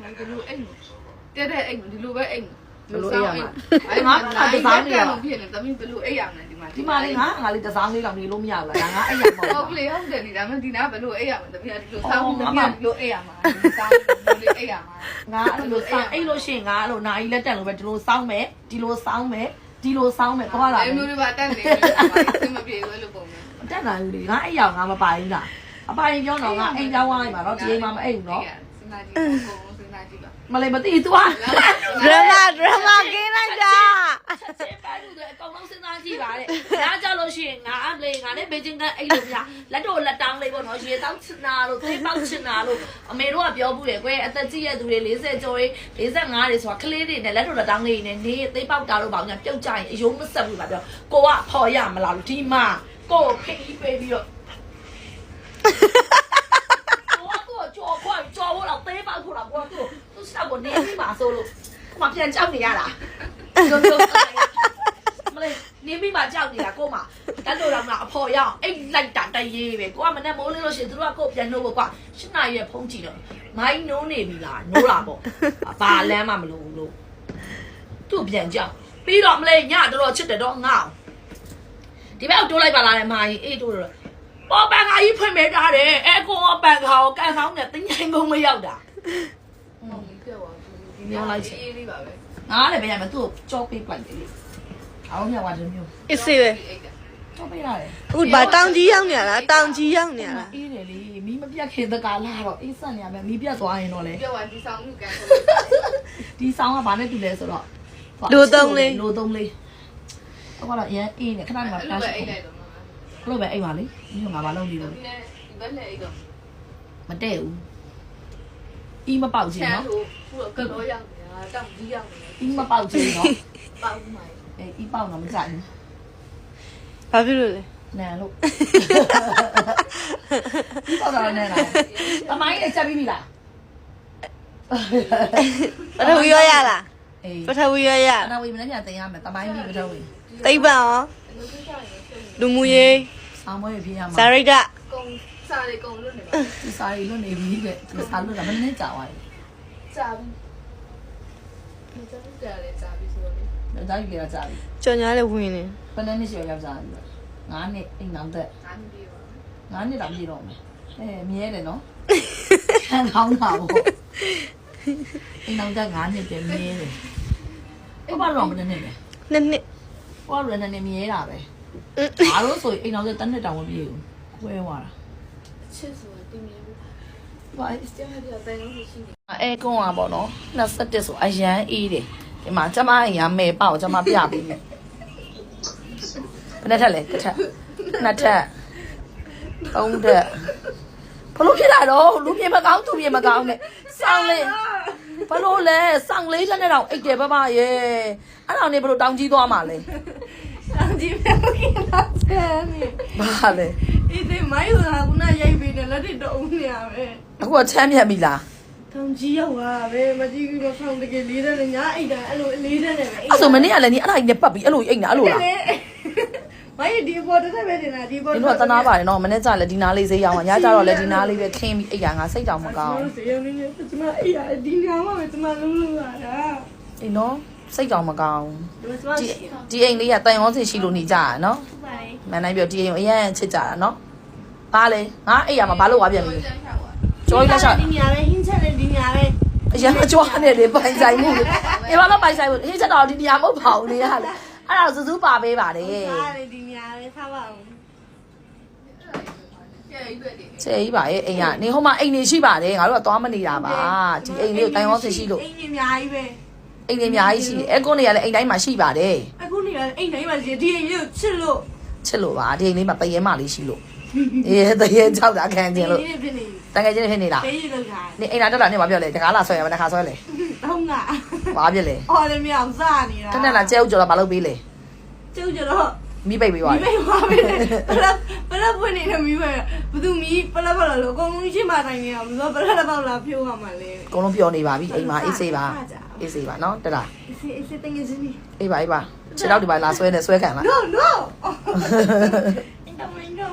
မဒီလိုအိမ်တဲ့တဲ့အိမ်ဒီလိုပဲအိမ်အဲ့ဒီမှာမှာဒါဒီစားစားနေနေရရဖြစ်နေသမီးဘယ်လိုအိမ်ရမလဲဒီမှာဒီမှာလေငါငါလေးတစားလေးတော့နေလို့မရဘူးလားဒါငါအဲ့ရပေါ့ဟုတ်ကလေးဟုတ်တယ်ဒီဒါမှဒီနာဘယ်လိုအိမ်ရမလဲသမီးကဒီလိုစားဖို့သမီးကဒီလိုအိမ်ရမှာဒီစားဒီလိုအိမ်ရမှာငါအဲ့လိုစားအဲ့လိုရှိရင်ငါအဲ့လိုနာကြီးလက်တက်လို့ပဲဒီလိုစောင်းမယ်ဒီလိုစောင်းမယ်ဒီလိုစောင်းမယ်သွားလာမအဲ့ယ်မျိုးတွေပါတက်နေတယ်အဆင်မပြေဘူးလို့ပုံနေတက်နိုင်ဘူးလေငါအဲ့ရောက်ငါမပိုင်ဘူးလားအပိုင်ပြောတော့ငါအိမ်ကြောင်းသွားရင်ပါတော့ဒီအိမ်မှာမအိမ်ဘူးနော်စဉ်းစားကြည့်ကို စဉ်းစားကြည့်ပါမလေးမသိသွားဒရမာဒရမာကင်းလိုက်တာချက်ချင်းပိုင်းလို့အကောင်လုံးစဉ်းစားကြည့်ပါတဲ့။ဒါကြလို့ရှိရင်ငါအမလေးငါနဲ့ဘေဂျင်းကအဲ့လိုပြလက်တော့လက်တောင်းလေးပေါ့နော်ရေတောင်းချင်တာလို့သေးပေါက်ချင်တာလို့အမေတို့ကပြောဘူးလေကွယ်အသက်ကြီးရဲ့သူတွေ40ကျော်တွေ45တွေဆိုတာကလေးတွေနဲ့လက်တော့လက်တောင်းလေးနဲ့နေသေးပေါက်တာလို့ပေါ့ညာပြုတ်ကြရင်အယုံမဆက်ဘူးပါပြောကိုကဖော်ရမလားလို့ဒီမှာကိုဖိတ်ပေးပြီးတော့ကိုကတော့ကြော်ခွာကြော်ဖို့တော့သေးပေါ က်ဖို့တော့ကိုကသူ့သူ့စက်ကိုနေပြီးပါဆိုလို့ကိုမပြန်ကြောက်နေရတာကျွန်တော်မလေးနေပြီးမှကြောက်နေတာကိုမတက်လို့တော့ငါအဖော်ရအောင်အိတ်လိုက်တာတရေပဲကိုကမနဲ့မိုးလေးလို့ရှိရင်သူတို့ကကိုပြန်လို့ပေါ့ကွာရှင်းနာရဲ့ဖုံးကြည့်တော့မိုင်းနိုးနေပြီလားနိုးလာပေါ့ဘာလမ်းမှမလို့လို့သူ့ပြန်ကြောက်ပြီးတော့မလေးညတော်တော်ချစ်တယ်တော့ငါ့ဒီဘက်တိုးလိုက်ပါလားတဲ့မာကြီးအေးတိုးတော့ပေါ်ပန်ခါကြီးဖွင့်ပေးထားတယ်အဲကိုပန်ခါကိုကန်ဆောင်နဲ့တင်းချိုင်ကုန်မရောက်တာဟုတ်ပြီပြော ပါဒီအေးလေးပါပဲငါလည်းမရမယ်သူ့ကိုကြောပေးပလိုက်တယ်လေအောင်မြတ်ဝါတယ်မျိုးအစ်စေပဲကြောပေးရတယ်အခုဘာတောင်ကြီးရောက်နေရလားတောင်ကြီးရောက်နေရလားအေးတယ်လေမီးမပြတ်ခင်တကာလာတော့အေးဆက်နေရမယ်မီးပြတ်သွားရင်တော့လေပြောပါဒီဆောင်မှုကန်ဆိုဒီဆောင်းကဘာနဲ့တူလဲဆိုတော့လိုသုံးလေးတော့ကတော့အရင်အေးနေခဏနေမှာအဲ့ဖလလိုတ်ပဲရှိအိတ်တယ်လိုက်တော့မှာဘလို့ပဲအိမ်ပါလေဒီကငါဘာလုပ်နေလို့ဒီနဲ့ဒီဘက်လည်းအိတ်တော့မတည့်ဘူး အီးမပေါက်ချင်ချမ်းနော်လို့ခုကတော့ရောက်နေတာတောင်ကြီးရောက်နေအီးမပေါက်ချင်နော်ပေါက်မှာအေးအီးပေါက်တော့မကြိုက်ဘူးဘာဖြစ်လို့လဲနန်လို့အီးပေါက်တော့နန်လားအမိုင်းနဲ့ချက်ပြီးပြီလားပထဝီရောရလားအေးပထဝီရောရအနာဝေမနေ့ပြန်တင်ရမယ်တမိုင်းပြီးမတော့ဝင်သိပ္ပံရောလူမှုရေးဆောင်းမွေးပြရမှာဇာရိတကုံ စားလေကုံလွတ်နေပါဒီစားရီလွတ်နေပြီတဲ့ဒီစားလွတ်တာမနေ့ကြာသွားပြီစားပြီဒီစားကြတယ်စားပြီဆိုတော့လေ။ဒါကြီးလည်းကြာပြီကြော်ညာလည်းဝင်နေ။ဘယ်နှစ်နှစ်ရှိရောက်ကြပြီလဲ။9နှစ်အိမ်နောက်သက်အားမပြေပါ9နှစ်တောင်ပြည့်တော့မယ်။အဲမြဲတယ်နော်။ခံကောင်းတာပေါ့။အိမ်နောက်သက်9နှစ်တည်းမြဲတယ်။အဲ့ဘာတော့မနေနဲ့လေနှစ်နှစ်။ဟောရနေနေမြဲတာပဲအင်း။အားလို့ဆိုရင်အိမ်နောက်သက်တစ်နှစ်တောင်မပြည့်ဘူး။ခွဲသွားတာ ချစ်ဆိုတာတင်မြဲဘူး။ဘာအဲစတဲ့ဟာတဲ့တိုင်းလို့ရှိနေအဲကုန်းอ่ะပေါ့နော်21ဆိုအရန်အေးတယ်ဒီမှာကျမအိမ်ကမဲပေါ့ကျမပြပေးမယ်ဘယ်နဲ့ထက်လဲတစ်ထက်နှစ်ထက်သုံးထက်ဘလို့ဖြစ်လာတော့လူပြေမကောင်းသူပြေမကောင်းနဲ့စောင်းလေးဘလို့လဲစောင်းလေးတဲ့နဲ့တော့အိတ်တယ်ပပရဲ့အဲ့ဒါနဲ့ဘလို့တောင်းကြီးသွားမှာလဲတောင်ကြီးမြောက်ခင်လာဆယ်နေဘာလဲ ဒီဒီမိုင်းဆိုတာကရိုက်ပြီးတယ်လက်တွေတုံးနေရပဲအခုကချမ်းမြတ်ပြီလားတောင်ကြီးရောက်ပါပဲမကြည့်ဘူးမဆောင်တကယ်လေးတဲ့နဲ့ညာအိတ်တာအဲ့လိုလေးတဲ့နဲ့ပဲအဲ့ဆိုမနေ့ကလည်းနီအဲ့ဒါကြီးနဲ့ပတ်ပြီးအဲ့လိုအိတ်နေအဲ့လိုလားမိုင်းဒီပေါ်တစ်သက်ပဲတင်တာဒီပေါ်ဒီတော့တနာပါတယ်နော်မနေ့ကလည်းဒီနားလေးဈေးရောင်းအောင်ညကျတော့လည်းဒီနားလေးပဲခင်းပြီးအိတ်ရငါစိတ်တောင်မကောင်းကျွန်တော်စီရုံနေနေကျမအေးရဒီညမှာပဲကျမလုံးလုံးလာတာအေးနော်စိတ်တောင်မကောင်းဒီကျမဒီရှိဒီအိမ်လေးကတန်ရောစင်ရှိလို့နေကြရနော်ပါတယ် မန်နိုင်ပြောဒီအိမ်ကိုအရင်ချစ်ကြတာနော်ဘာလဲငါအိတ်ရမှာဘာလို့ဝါပြန်ပြီကျန်းချပါကြောကြီးလက်ရှောက်ဒီညပဲဟင်းချက်နဲ့ဒီညပဲအရင်အကြွားနဲ့လေပိုင်ဆိုင်မှုလေဒီမှာတော့ပိုင်ဆိုင်မှုဟင်းချက်တော့ဒီနေရာမဟုတ်ပါဘူးလေဟာလေအဲ့ဒါစူးစူးပါပေးပါတယ်စားတယ်ဒီညပဲစားပါဦးကျဲရွက်တယ်ချေကြီးပါရဲ့အိမ်ကနေဟိုမှာအိမ်နေရှိပါတယ်ငါတို့ကသွားမနေတာပါဒီအိမ်လေးကိုတန်ရောစင်ရှိလို့အိမ်ကြီးအများကြီးပဲအိမ်တွေအများကြီးရှိတယ်အဲကွန်းတွေကလည်းအိမ်တိုင်းမှာရှိပါတယ်အခုနေရအိမ်တိုင်းမှာဒီအိမ်လေးကိုချစ်လို့ ချစ်လို့ပါဒီအိမ်လေးမှာတရေမလေးရှိလို့အေးတရေကြောက်တာခံခြင်းလို့ဒီနေ့ဖြစ်နေတန်ငယ်ချင်းတွေဖြစ်နေလားပေးရလောက်တာနေအိမ်လာတက်လာနေမှာပြောလေတကားလာဆွဲရမတခါဆွဲလေတော့ငါဘာဖြစ်လဲအော်လည်းမအောင်စားနေတာတက်တက်လာကျဲဥကြော်တော့မလုပ်ပေးလေကျုပ်ကျတော့မိပိတ်ပေးပါမိလေမေပါပဲပလက်ပလက်ပွင့်နေတဲ့မိပဲဘသူမီပလက်ပလက်လို့အကုန်လုံးရှင်းမတိုင်းနေအောင်ဘယ်ပလက်တော့လာဖြိုးရမှာလဲအကုန်လုံးပျော်နေပါပြီအိမ်မှာအေးဆေးပါ အေးဆေးပါနော်တက်လာအေးစေးအေးစေးတင်ငယ်ချင်းအေးပါအေးပါခြေတော့ဒီပါလာဆွဲနေဆွဲခံလား No no အင်းတော့မင်းတော့